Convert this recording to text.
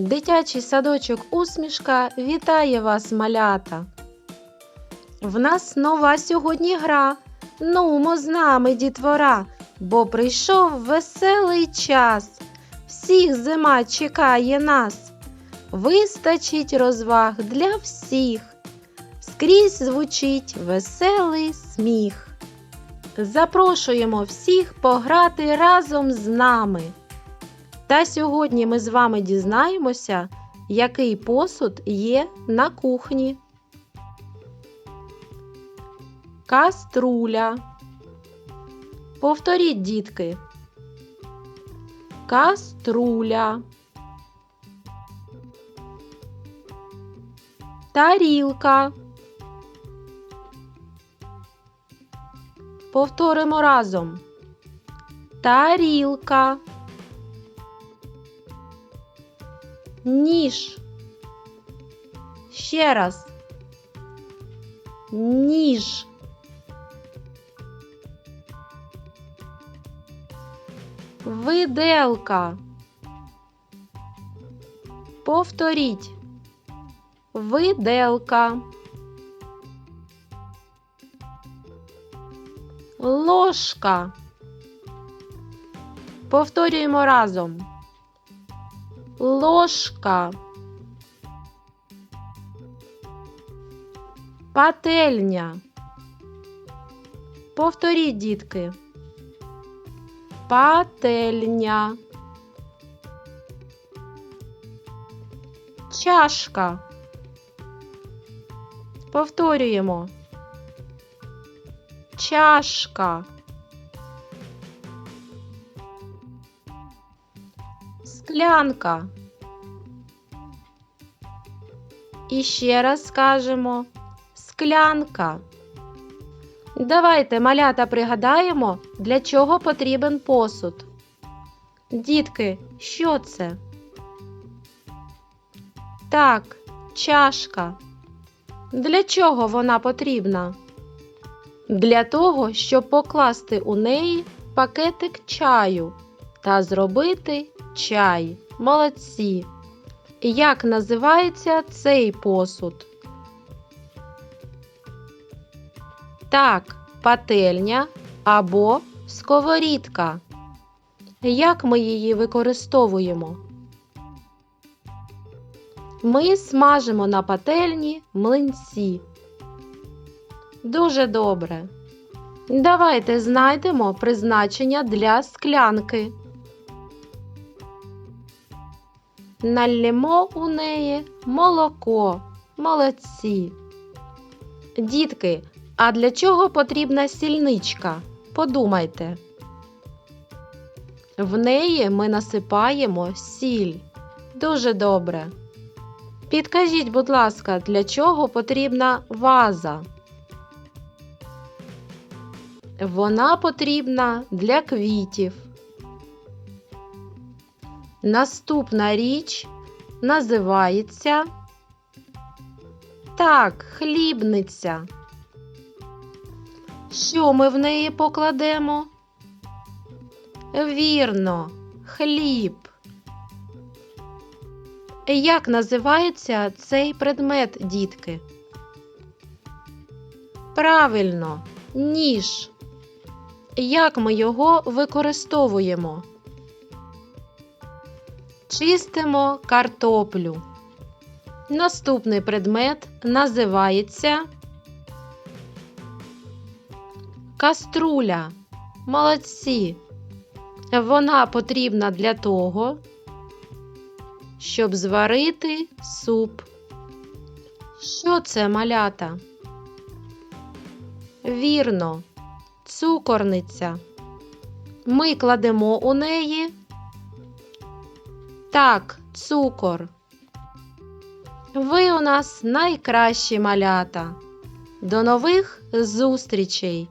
Дитячий садочок усмішка вітає вас, малята. В нас нова сьогодні гра. Нумо з нами, дітвора, бо прийшов веселий час. Всіх зима чекає нас. Вистачить розваг для всіх. Скрізь звучить веселий сміх. Запрошуємо всіх пограти разом з нами. Та сьогодні ми з вами дізнаємося, який посуд є на кухні. Каструля. Повторіть, дітки. Каструля. Тарілка. Повторимо разом. Тарілка. Ніж. Ще раз. Ніж. Виделка. Повторіть. Виделка. Ложка. Повторюємо разом. Ложка. Пательня. Повторіть, дітки. Пательня. Чашка. Повторюємо. Чашка. Склянка. І ще раз скажемо склянка. Давайте малята пригадаємо, для чого потрібен посуд. Дітки, що це? Так, чашка. Для чого вона потрібна? Для того, щоб покласти у неї пакетик чаю та зробити чай. Молодці. Як називається цей посуд? Так, пательня або сковорідка. Як ми її використовуємо? Ми смажимо на пательні млинці. Дуже добре. Давайте знайдемо призначення для склянки. Налємо у неї молоко. Молодці. Дітки, а для чого потрібна сільничка? Подумайте. В неї ми насипаємо сіль. Дуже добре. Підкажіть, будь ласка, для чого потрібна ваза? Вона потрібна для квітів. Наступна річ називається так, хлібниця. Що ми в неї покладемо? Вірно, хліб. Як називається цей предмет, дітки? Правильно, ніж. Як ми його використовуємо? Чистимо картоплю. Наступний предмет називається каструля. Молодці. Вона потрібна для того, щоб зварити суп. Що це малята? Вірно, цукорниця. Ми кладемо у неї. Так, цукор. Ви у нас найкращі малята. До нових зустрічей!